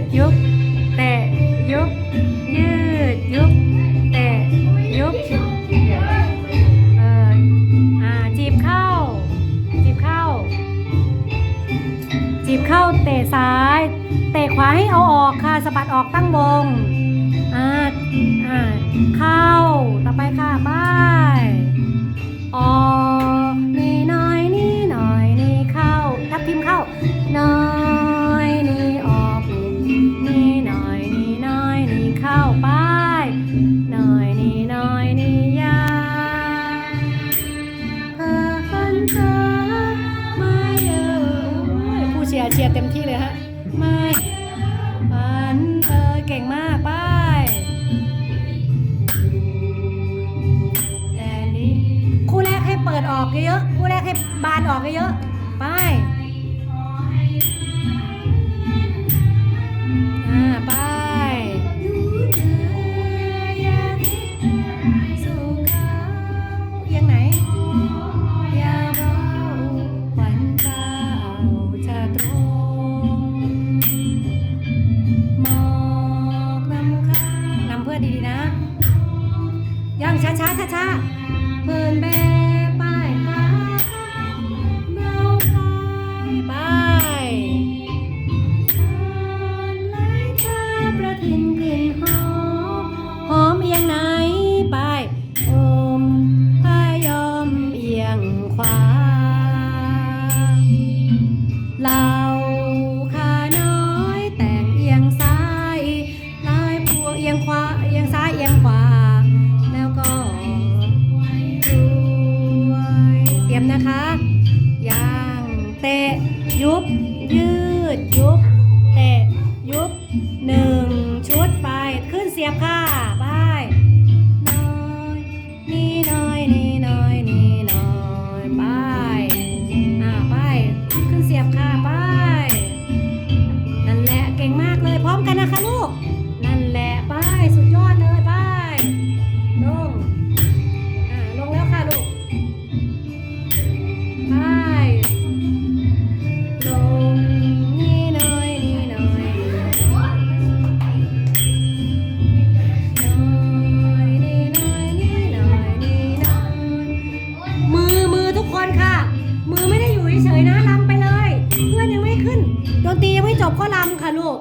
ดยุบแตะยุบยืดยุบแตะยุบเอออ่าจีบเข้า จีบเข้า จีบเข้าเตะซ้ายเตะขวาให้เอาออกค่ะสะบัดออกตั้งวงอ่าอ่าเข้าต่อไปค่ะบ้ายออก เชียร์เต็มที่เลยฮะไม่อันเธอเก่งมากไปแต่นี้คู่แรกให้เปิดออกเยอะๆคู่แรกให้บานออกเยอะๆไปอ่า ช้าช้าช้าช้าเพลินแบ ย่างเตะยุบ ยืดยุบ เตะยุบหนึ่งชุดไปขึ้นเสียบค่ะไปน้อยนี่น้อยนี่น้อยนี่น้อยไปอ่าไปขึ้นเสียบค่ะไปนั่นแหละเก่งมากเลยพร้อมกันนะคะลูก เฉยๆนะลำไปเลย เพื่อนยังไม่ขึ้นดนตรียังไม่จบก็ลำค่ะลูก